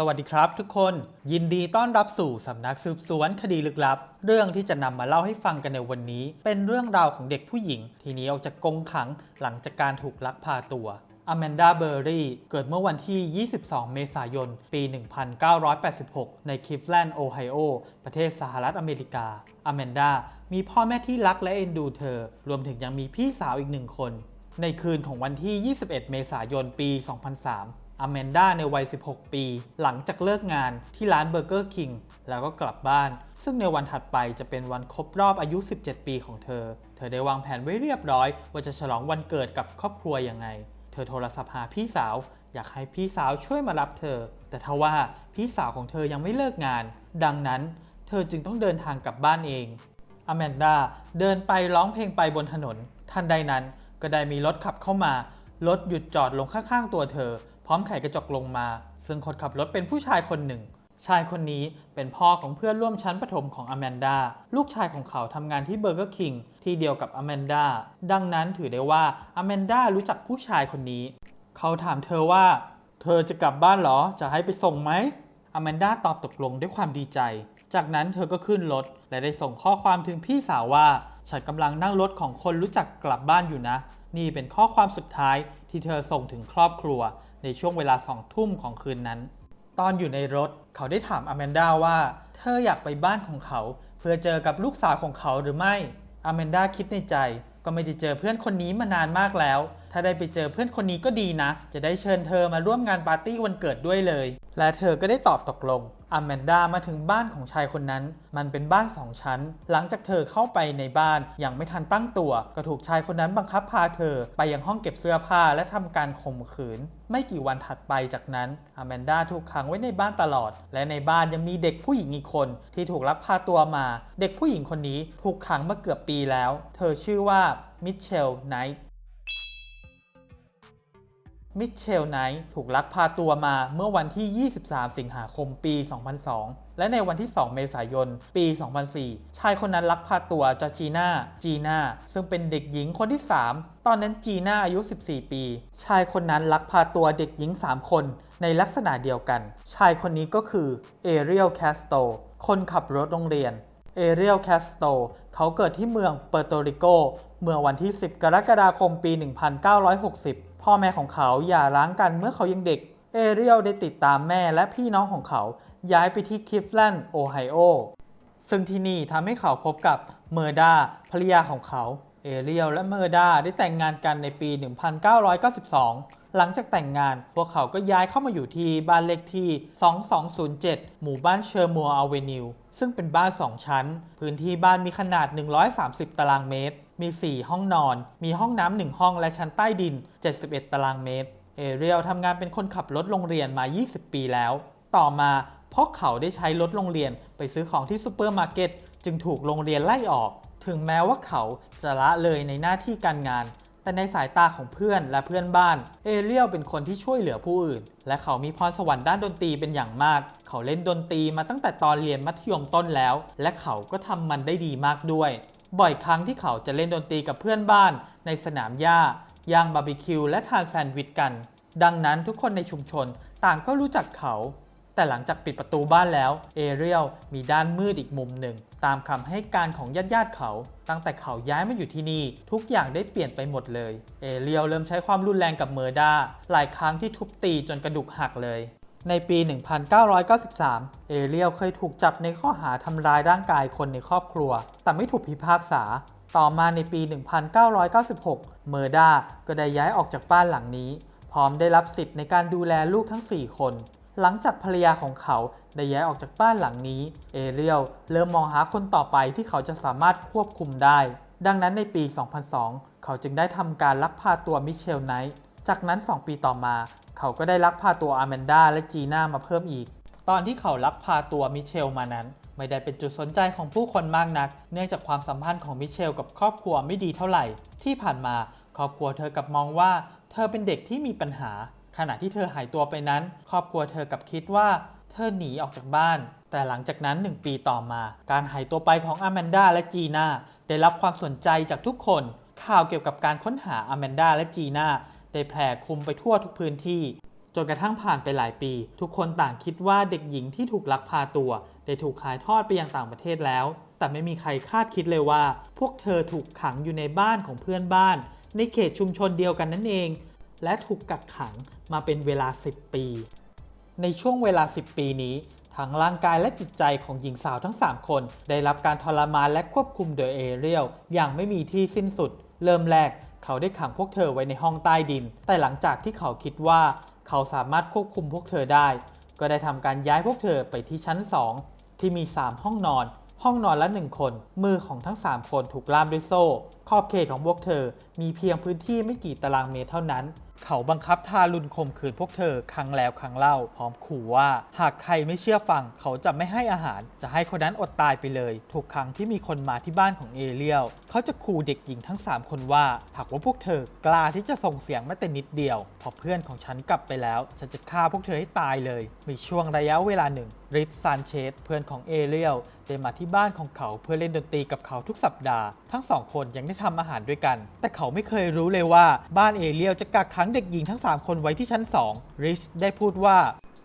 สวัสดีครับทุกคนยินดีต้อนรับสู่สำนักสืบสวนคดีลึกลับ เรื่องที่จะนำมาเล่าให้ฟังกันในวันนี้ เป็นเรื่องราวของเด็กผู้หญิง ที่หนีออกจากกรงขังหลังจากการถูกลักพาตัวอแมนดาเบอร์รี่เกิดเมื่อวันที่ 22 เมษายน ปี 1986 ในคลิฟแลนด์ โอไฮโอ ประเทศสหรัฐอเมริกา อแมนดา มีพ่อแม่ที่รักและเอ็นดูเธอ รวมถึงยังมีพี่สาวอีกหนึ่งคน ในคืนของวันที่ 21 เมษายน ปี 2003 อแมนดาในวัย 16 ปี หลังจากเลิกงานที่ร้านเบอร์เกอร์คิงแล้วก็กลับบ้าน ซึ่งในวันถัดไปจะเป็นวันครบรอบอายุ 17 ปีของเธอ เธอได้วางแผนไว้เรียบร้อย ว่าจะฉลองวันเกิดกับครอบครัวยังไง เธอโทรศัพท์หาพี่สาว อยากให้พี่สาวช่วยมารับเธอ แต่ทว่าพี่สาวของเธอยังไม่เลิกงาน ดังนั้น เธอจึงต้องเดินทางกลับบ้านเองอแมนดาเดินไปร้องเพลงไปบนถนน ทันใดนั้นก็ได้มีรถขับเข้ามารถหยุดจอดลงข้างๆตัวเธอ พร้อมไขกระจกลงมา ซึ่งคนขับรถเป็นผู้ชายคนหนึ่ง ชายคนนี้เป็นพ่อของเพื่อนร่วมชั้นประถมของอแมนดา ลูกชายของเขาทำงานที่เบอร์เกอร์คิงที่เดียวกับอแมนดา ดังนั้นถือได้ว่าอแมนดารู้จักผู้ชายคนนี้ เขาถามเธอว่า เธอจะกลับบ้านเหรอ จะให้ไปส่งไหมอแมนดาตอบตกลงด้วยความดีใจ จากนั้นเธอก็ขึ้นรถและได้ส่งข้อความถึงพี่สาวว่าฉันกำลังนั่งรถของคนรู้จักกลับบ้านอยู่นะ นี่เป็นข้อความสุดท้ายที่เธอส่งถึงครอบครัว ในช่วงเวลาสองทุ่มของคืนนั้น ตอนอยู่ในรถเขาได้ถามอแมนดาว่า เธออยากไปบ้านของเขา เพื่อเจอกับลูกสาวของเขาหรือไม่อแมนดาคิดในใจ ก็ไม่ได้เจอเพื่อนคนนี้มานานมากแล้วถ้าได้ไปเจอเพื่อนคนนี้ก็ดีนะ จะได้เชิญเธอมาร่วมงานปาร์ตี้วันเกิดด้วยเลย และเธอก็ได้ตอบตกลงอแมนดามาถึงบ้านของชายคนนั้น มันเป็นบ้านสองชั้น หลังจากเธอเข้าไปในบ้านอย่างไม่ทันตั้งตัว ก็ถูกชายคนนั้นบังคับพาเธอ ไปยังห้องเก็บเสื้อผ้าและทำการข่มขืน ไม่กี่วันถัดไปจากนั้นอแมนดาถูกขังไว้ในบ้านตลอด และในบ้านยังมีเด็กผู้หญิงอีกคน ที่ถูกลักพาตัวมา เด็กผู้หญิงคนนี้ถูกขังมาเกือบปีแล้ว เธอชื่อว่ามิเชลไนท์ มิเชลไนท์ถูกลักพาตัวมาเมื่อวันที่ 23 สิงหาคมปี 2002 และในวันที่ 2 เมษายน ปี 2004 ชายคนนั้นลักพาตัวจอจีน่า จีน่า ซึ่งเป็นเด็กหญิงคนที่ 3 ตอนนั้นจีน่าอายุ 14 ปี ชายคนนั้นลักพาตัวเด็กหญิง 3 คนในลักษณะเดียวกัน ชายคนนี้ก็คือเอเรียลแคสโต คนขับรถโรงเรียน เอเรียลแคสโต เขาเกิดที่เมืองเปอร์โตริโก เมื่อวันที่ 10 กรกฎาคม ปี 1960 พ่อแม่ของเขาหย่าร้างกันเมื่อเขายังเด็ก เอเรียลได้ติดตามแม่และพี่น้องของเขาย้ายไปที่คลิฟแลนด์โอไฮโอ ซึ่งที่นี่ทำให้เขาพบกับเมอร์ดาภรรยาของเขาเอเรียลและเมอร์ดาได้แต่งงานกันในปี 1992 หลังจากแต่งงาน พวกเขาก็ย้ายเข้ามาอยู่ที่บ้านเลขที่ 2207 หมู่บ้านเชอร์มัวอเวนิว ซึ่งเป็นบ้าน 2 ชั้น พื้นที่บ้านมีขนาด 130 ตารางเมตร มี 4 ห้องนอน มีห้องน้ำหนึ่งห้องและชั้นใต้ดิน 71 ตารางเมตร เอเรียลทำงานเป็นคนขับรถโรงเรียนมา 20 ปีแล้ว ต่อมาเพราะเขาได้ใช้รถโรงเรียนไปซื้อของที่ซูเปอร์มาร์เก็ตจึงถูกโรงเรียนไล่ออก ถึงแม้ว่าเขาจะละเลยในหน้าที่การงาน แต่ในสายตาของเพื่อนและเพื่อนบ้าน เอเรียลเป็นคนที่ช่วยเหลือผู้อื่น และเขามีพรสวรรค์ด้านดนตรีเป็นอย่างมาก เขาเล่นดนตรีมาตั้งแต่ตอนเรียนมัธยมต้นแล้ว และเขาก็ทำมันได้ดีมากด้วย บ่อยครั้งที่เขาจะเล่นดนตรีกับเพื่อนบ้าน ในสนามหญ้าย่างบาร์บีคิวและทานแซนด์วิชกัน ดังนั้นทุกคนในชุมชนต่างก็รู้จักเขา แต่หลังจากปิดประตูบ้านแล้ว เอเรียลมีด้านมืดอีกมุมหนึ่ง ตามคำให้การของญาติญาติเขา ตั้งแต่เขาย้ายมาอยู่ที่นี่ ทุกอย่างได้เปลี่ยนไปหมดเลย เอเรียลเริ่มใช้ความรุนแรงกับเมอร์ดาหลายครั้งที่ทุบตีจนกระดูกหักเลย ในปี 1993 เอเรียลเคยถูกจับในข้อหาทำร้ายร่างกายคนในครอบครัว แต่ไม่ถูกพิพากษา ต่อมาในปี 1996 เมอร์ดาก็ได้ย้ายออกจากบ้านหลังนี้ พร้อมได้รับสิทธิ์ในการดูแลลูกทั้ง 4 คน หลังจากภรรยาของเขาได้ย้ายออกจากบ้านหลังนี้ เอเรียลเริ่มมองหาคนต่อไปที่เขาจะสามารถควบคุมได้ ดังนั้นในปี 2002 เขาจึงได้ทำการลักพาตัวมิเชลไนท์ จากนั้น 2 ปีต่อมา เขาก็ได้ลักพาตัวอาแมนดาและจีน่ามาเพิ่มอีก ตอนที่เขาลักพาตัวมิเชลมานั้น ไม่ได้เป็นจุดสนใจของผู้คนมากนัก เนื่องจากความสัมพันธ์ของมิเชลกับครอบครัวไม่ดีเท่าไหร่ ที่ผ่านมาครอบครัวเธอกับมองว่า เธอเป็นเด็กที่มีปัญหา ขณะที่เธอหายตัวไปนั้น ครอบครัวเธอกับคิดว่า เธอหนีออกจากบ้าน แต่หลังจากนั้น 1 ปีต่อมา การหายตัวไปของอแมนดาและจีน่าได้รับความสนใจจากทุกคน ข่าวเกี่ยวกับการค้นหาอแมนดาและจีน่า ได้แผ่คลุมไปทั่วทุกพื้นที่ จนกระทั่งผ่านไปหลายปี ทุกคนต่างคิดว่าเด็กหญิงที่ถูกลักพาตัว ได้ถูกขายทอดไปยังต่างประเทศแล้ว แต่ไม่มีใครคาดคิดเลยว่า พวกเธอถูกขังอยู่ในบ้านของเพื่อนบ้าน ในเขตชุมชนเดียวกันนั่นเอง และถูกกักขังมาเป็นเวลา 10 ปี ในช่วงเวลา 10 ปีนี้ทั้งร่างกายและจิตใจของหญิงสาวทั้ง 3 คน ได้รับการทรมานและควบคุมโดยเอเรียลอย่างไม่มีที่สิ้นสุด เริ่มแรก เขาได้ขังพวกเธอไว้ในห้องใต้ดิน แต่หลังจากที่เขาคิดว่า เขาสามารถควบคุมพวกเธอได้ ก็ได้ทำการย้ายพวกเธอไปที่ชั้น 2 ที่มี 3 ห้องนอน ห้องนอนละหนึ่งคน มือของทั้ง 3 คนถูกล่ามด้วยโซ่ ขอบเขตของพวกเธอมีเพียงพื้นที่ไม่กี่ตารางเมตรเท่านั้น เขาบังคับทารุณข่มขืนพวกเธอครั้งแล้วครั้งเล่า พร้อมขู่ว่าหากใครไม่เชื่อฟัง เขาจะไม่ให้อาหาร จะให้คนนั้นอดตายไปเลย ทุกครั้งที่มีคนมาที่บ้านของเอเลียลเขาจะขู่เด็กหญิงทั้ง 3 คนว่า หากว่าพวกเธอกล้าที่จะส่งเสียงแม้แต่นิดเดียว พอเพื่อนของฉันกลับไปแล้ว ฉันจะฆ่าพวกเธอให้ตายเลย มีช่วงระยะเวลาหนึ่งริชซานเชสเพื่อนของเอเลียลได้มาที่บ้านของเขาเพื่อเล่นดนตรีกับเขาทุกสัปดาห์ ทั้งสองคนยังได้ทำอาหารด้วยกัน แต่เขาไม่เคยรู้เลยว่าบ้านเอเลียลจะกักขังเด็กหญิงทั้ง 3 คนไว้ที่ชั้น 2 ริชได้พูดว่า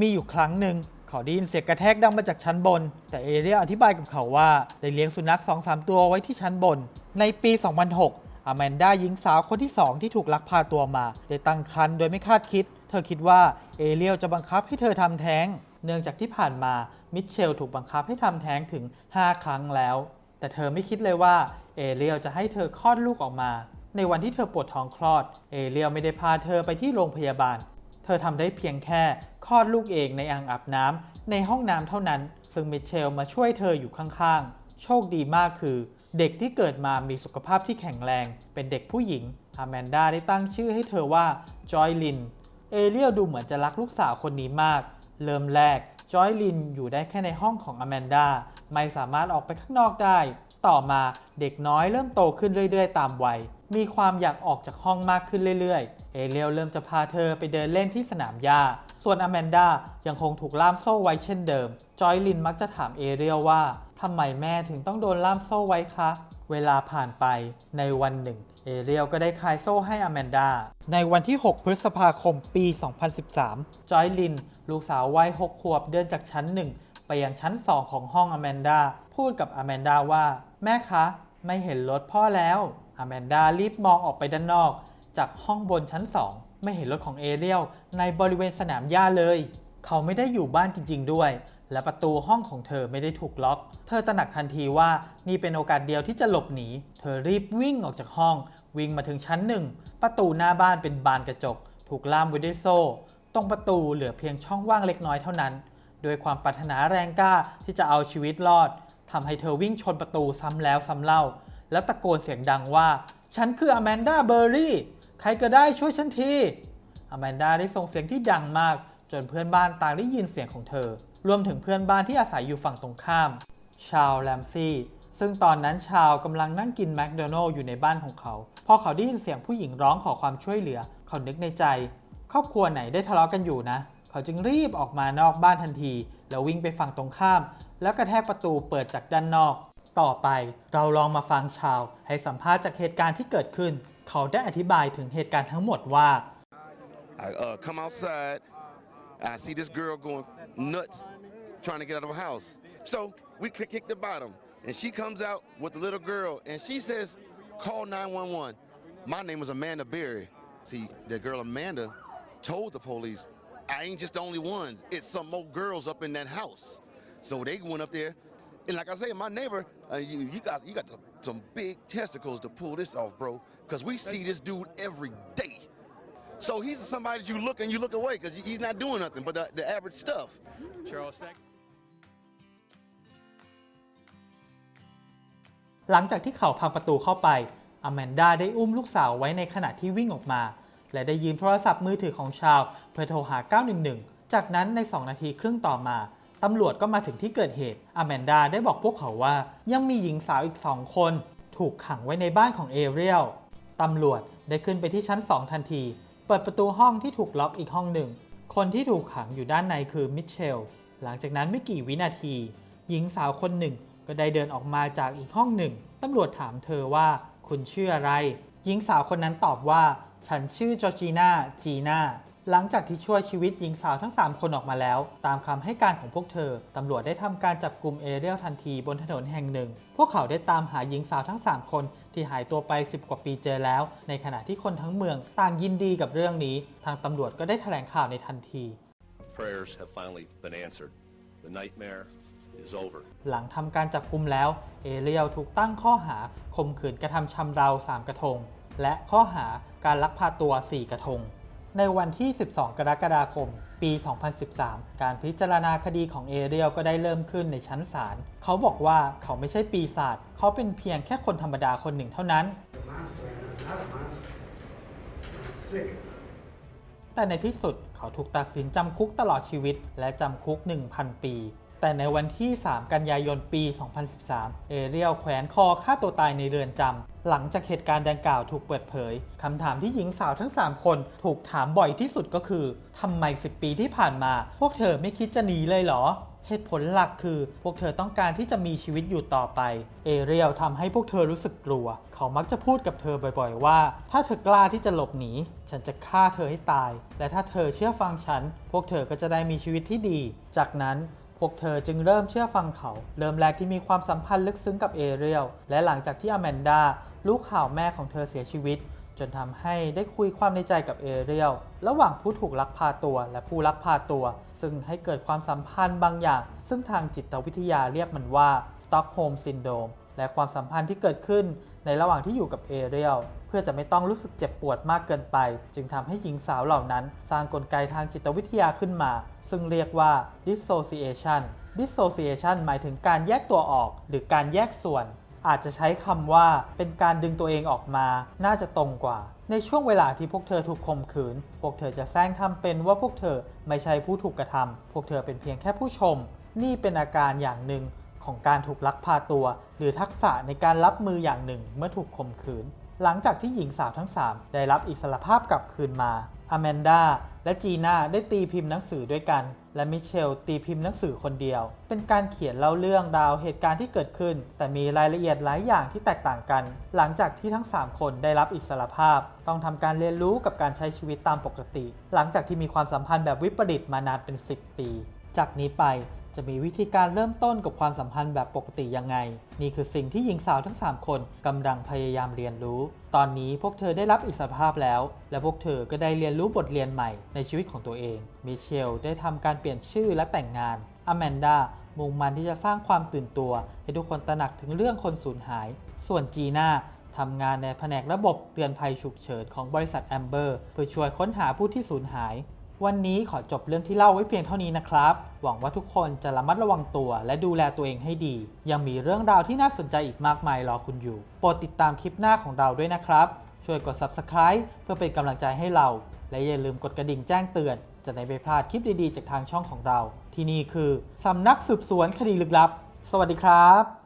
มีอยู่ครั้งหนึ่งเขาได้ยินเสียงกระแทกดังมาจากชั้นบน แต่เอเรียลอธิบายกับเขาว่าได้เลี้ยงสุนัข 2-3 ตัวไว้ที่ชั้นบน ในปี 2006อแมนด้าหญิงสาวคนที่ 2 ที่ถูกลักพาตัวมา ได้ตั้งครรภ์โดยไม่คาดคิด เธอคิดว่าเอเรียลจะบังคับให้เธอทำแท้ง เนื่องจากที่ผ่านมามิเชลถูกบังคับให้ทำแท้งถึง 5 ครั้งแล้ว แต่เธอไม่คิดเลยว่าเอเรียลจะให้เธอคลอดลูกออกมา ในวันที่เธอปวดท้องคลอด เอเรียลไม่ได้พาเธอไปที่โรงพยาบาล เธอทำได้เพียงแค่คลอดลูกเองในอ่างอาบน้ำในห้องน้ำเท่านั้น ซึ่งมิเชลมาช่วยเธออยู่ข้างๆ โชคดีมากคือ เด็กที่เกิดมามีสุขภาพที่แข็งแรง เป็นเด็กผู้หญิงอาแมนดาได้ตั้งชื่อให้เธอว่าจอยลิน เอเรียลดูเหมือนจะรักลูกสาวคนนี้มาก เริ่มแรกจอยลินอยู่ได้แค่ในห้องของอแมนดาไม่สามารถออกไปข้างนอกได้ ต่อมาเด็กน้อยเริ่มโตขึ้นเรื่อยๆ ตามวัย มีความอยากออกจากห้องมากขึ้นเรื่อยๆ เอเรียลเริ่มจะพาเธอไปเดินเล่นที่สนามหญ้า ส่วนอแมนดายังคงถูกล่ามโซ่ไว้เช่นเดิม จอยลินมักจะถามเอเรียลว่าทำไมแม่ถึงต้องโดนล่ามโซ่ไว้คะ เวลาผ่านไปในวันหนึ่ง เอเรียลก็ได้คลายโซ่ให้อแมนดา ในวันที่ 6 พฤษภาคมปี 2013 จอยลิน ลูกสาววัย 6 ขวบเดินจากชั้น 1 ไปยังชั้น 2 ของห้องอแมนดา พูดกับอแมนดาว่า แม่คะ ไม่เห็นรถพ่อแล้ว อแมนดารีบมองออกไปด้านนอก จากห้องบนชั้น 2 ไม่เห็นรถของเอเรียลในบริเวณสนามหญ้าเลย เขาไม่ได้อยู่บ้านจริง ๆ ด้วย และประตูห้องของเธอไม่ได้ถูกล็อก เธอตระหนักทันทีว่านี่เป็นโอกาสเดียวที่จะหลบหนี เธอรีบวิ่งออกจากห้อง วิ่งมาถึงชั้นหนึ่งประตูหน้าบ้านเป็นบานกระจก ถูกล่ามไว้ด้วยโซ่ ตรงประตูเหลือเพียงช่องว่างเล็กน้อยเท่านั้น โดยความปรารถนาแรงกล้าที่จะเอาชีวิตรอดทำให้เธอวิ่งชนประตูซ้ำแล้วซ้ำเล่า แล้วตะโกนเสียงดังว่า ฉันคืออแมนดาเบอร์รี่ใครก็ได้ช่วยฉันทีอแมนดาได้ส่งเสียงที่ดังมาก จนเพื่อนบ้านต่างได้ยินเสียงของเธอ รวมถึงเพื่อนบ้านที่อาศัยอยู่ฝั่งตรงข้าม ชาวแลมซี่ ซึ่งตอนนั้นชาวกำลังนั่งกินแมคโดนัลล์อยู่ในบ้านของเขา พอเขาได้ยินเสียงผู้หญิงร้องขอความช่วยเหลือ เขานึกในใจ ครอบครัวไหนได้ทะเลาะกันอยู่นะ เขาจึงรีบออกมานอกบ้านทันที แล้ววิ่งไปฝั่งตรงข้าม แล้วกระแทกประตูเปิดจากด้านนอก ต่อไปเราลองมาฟังชาว ให้สัมภาษณ์จากเหตุการณ์ที่เกิดขึ้น เขาได้อธิบายถึงเหตุการณ์ทั้งหมดว่า I uh, come outside. I see this girl going nuts trying to get out of her house. So we kick, kick the bottom. And she comes out with the little girl and she says, call 911. My name is Amanda Berry. See, the girl Amanda told the police, I ain't just the only ones. It's some more girls up in that house. So they went up there. And like I say, my neighbor, uh, you, you got you got the, some big testicles to pull this off, bro. Because we see this dude every day. So he's somebody that you look and you look away because he's not doing nothing but the, the average stuff. Charles, thank หลังจากที่เขาพังประตูเข้าไปอแมนดาได้อุ้มลูกสาวไว้ในขณะที่วิ่งออกมา และได้ยืมโทรศัพท์มือถือของชาวเพื่อโทรหา 911 จากนั้นใน 2 นาทีครึ่งต่อมาตำรวจก็มาถึงที่เกิดเหตุอแมนดาได้บอกพวกเขาว่า ยังมีหญิงสาวอีก2คน ถูกขังไว้ในบ้านของเอเรียลตำรวจได้ขึ้นไปที่ชั้น 2 ทันที เปิดประตูห้องที่ถูกล็อกอีกห้องหนึ่ง คนที่ถูกขังอยู่ด้านในคือมิเชล หลังจากนั้นไม่กี่วินาที หญิงสาวคนหนึ่ง ก็ได้เดินออกมาจากอีกห้องหนึ่งตำรวจถามเธอว่าคุณชื่ออะไร หญิงสาวคนนั้นตอบว่า ฉันชื่อจอร์จีนาจีนาหลังจากที่ช่วยชีวิตหญิงสาวทั้ง 3 คนออกมาแล้ว ตามคำให้การของพวกเธอ ตำรวจได้ทำการจับกลุ่มเอเรียลทันทีบนถนนแห่งหนึ่ง พวกเขาได้ตามหาหญิงสาวทั้ง 3 คนที่หายตัวไป 10 กว่าปีเจอแล้ว ในขณะที่คนทั้งเมืองต่างยินดีกับเรื่องนี้ ทางตำรวจก็ได้แถลงข่าวในทันที Prayers have finally been answered. The nightmare. หลังทำการจับกลุ่มแล้ว เอเรียลถูกตั้งข้อหาข่มขืนกระทำชำเรา 3 กระทง และข้อหาการลักพาตัว 4 กระทง ในวันที่ 12 กรกฎาคม ปี 2013 การพิจารณาคดีของเอเรียลก็ได้เริ่มขึ้นในชั้นศาล เขาบอกว่าเขาไม่ใช่ปีศาจ เขาเป็นเพียงแค่คนธรรมดาคนหนึ่งเท่านั้น a monster and I'm not a monster. I'm sick. แต่ในที่สุดเขาถูกตัดสินจำคุกตลอดชีวิตและจำคุก 1,000 ปี แต่ในวันที่ 3 กันยายนปี 2013 เอเรียลแขวนคอฆ่าตัวตายในเรือนจำ หลังจากเหตุการณ์ดังกล่าวถูกเปิดเผย คำถามที่หญิงสาวทั้ง 3 คนถูกถามบ่อยที่สุดก็คือ ทำไม 10 ปีที่ผ่านมา พวกเธอไม่คิดจะหนีเลยเหรอ เหตุผลหลักคือ พวกเธอต้องการที่จะมีชีวิตอยู่ต่อไป เอเรียลทำให้พวกเธอรู้สึกกลัว เขามักจะพูดกับเธอบ่อยๆ ว่า ถ้าเธอกล้าที่จะหลบหนี ฉันจะฆ่าเธอให้ตาย และถ้าเธอเชื่อฟังฉัน พวกเธอก็จะได้มีชีวิตที่ดี จากนั้นพวกเธอจึงเริ่มเชื่อฟังเขา เริ่มแรกที่มีความสัมพันธ์ลึกซึ้งกับเอเรียล และหลังจากที่อแมนดาลูกข่าวแม่ของเธอเสียชีวิต จนทำให้ได้คุยความในใจกับเอเรียลระหว่างผู้ถูกลักพาตัวและผู้ลักพาตัว ซึ่งให้เกิดความสัมพันธ์บางอย่าง ซึ่งทางจิตวิทยาเรียกมันว่าสต็อกโฮล์มซินโดมและความสัมพันธ์ที่เกิดขึ้นในระหว่างที่อยู่กับเอเรียลเพื่อจะไม่ต้องรู้สึกเจ็บปวดมากเกินไป จึงทำให้หญิงสาวเหล่านั้น สร้างกลไกทางจิตวิทยาขึ้นมา ซึ่งเรียกว่า dissociation dissociation หมายถึงการแยกตัวออก หรือการแยกส่วน อาจจะใช้คำว่าเป็นการดึงตัวเองออกมา น่าจะตรงกว่า ในช่วงเวลาที่พวกเธอถูกข่มขืน พวกเธอจะแซงทำเป็นว่าพวกเธอไม่ใช่ผู้ถูกกระทำพวกเธอเป็นเพียงแค่ผู้ชม นี่เป็นอาการอย่างหนึ่งของการถูกลักพาตัว หรือทักษะในการรับมืออย่างหนึ่งเมื่อถูกข่มขืน หลังจากที่หญิงสาวทั้ง 3 ได้รับอิสรภาพกลับคืนมาอแมนดาและจีน่าได้ตีพิมพ์หนังสือด้วยกัน และมิเชลตีพิมพ์หนังสือคนเดียว เป็นการเขียนเล่าเรื่องราวเหตุการณ์ที่เกิดขึ้น แต่มีรายละเอียดหลายอย่างที่แตกต่างกัน หลังจากที่ทั้ง 3 คนได้รับอิสรภาพ ต้องทำการเรียนรู้กับการใช้ชีวิตตามปกติ หลังจากที่มีความสัมพันธ์แบบวิปริตมานานเป็น 10 ปี จากนี้ไป จะมีวิธีการเริ่มต้นกับความสัมพันธ์แบบปกติยังไง นี่คือสิ่งที่หญิงสาวทั้ง 3 คนกำลังพยายามเรียนรู้ ตอนนี้พวกเธอได้รับอิสรภาพแล้ว และพวกเธอก็ได้เรียนรู้บทเรียนใหม่ในชีวิตของตัวเองมิเชลได้ทำการเปลี่ยนชื่อและแต่งงานอแมนดามุ่งมันที่จะสร้างความตื่นตัว ให้ทุกคนตระหนักถึงเรื่องคนสูญหาย ส่วนจีน่าทำงานในแผนกระบบเตือนภัยฉุกเฉินของบริษัทแอมเบอร์เพื่อช่วยค้นหาผู้ที่สูญหาย วันนี้ขอจบเรื่องที่เล่าไว้เพียงเท่านี้นะครับ หวังว่าทุกคนจะระมัดระวังตัว และดูแลตัวเองให้ดี ยังมีเรื่องราวที่น่าสนใจอีกมากมายรอคุณอยู่ โปรดติดตามคลิปหน้าของเราด้วยนะครับ ช่วยกด subscribe เพื่อเป็นกำลังใจให้เรา และอย่าลืมกดกระดิ่งแจ้งเตือน จะได้ไม่พลาดคลิปดีๆ จากทางช่องของเรา ที่นี่คือสำนักสืบสวนคดีลึกลับ สวัสดีครับ